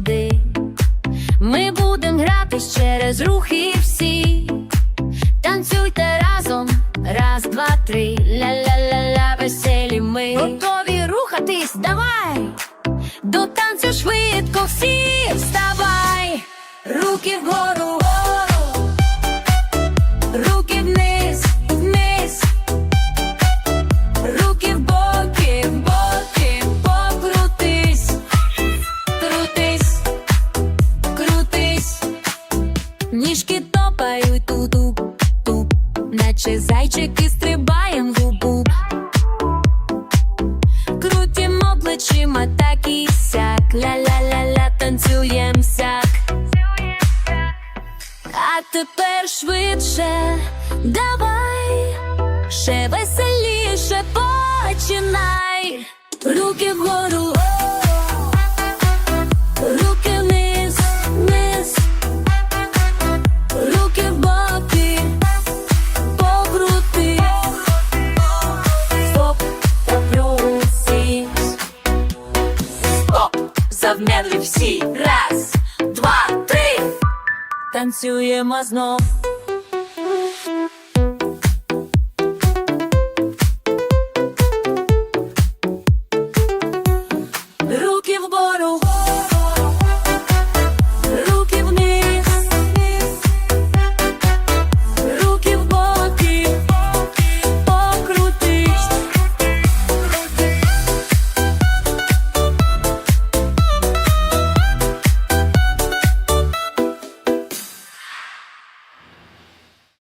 туди. Ми будемо гратись через рухи всі. Танцюйте разом, раз, два, три. Ля-ля-ля-ля, веселі ми. Готові рухатись, давай. До танцю швидко всі вставай, руки вгору. Ніжки топають туп туп наче зайчики стрибаєм губу. Крутімо плечима так і сяк, ля-ля-ля-ля, танцюєм сяк. А тепер швидше давай, ще веселіше починай. Руки вгору, завмерли всі, раз, два, три. Танцюємо знов.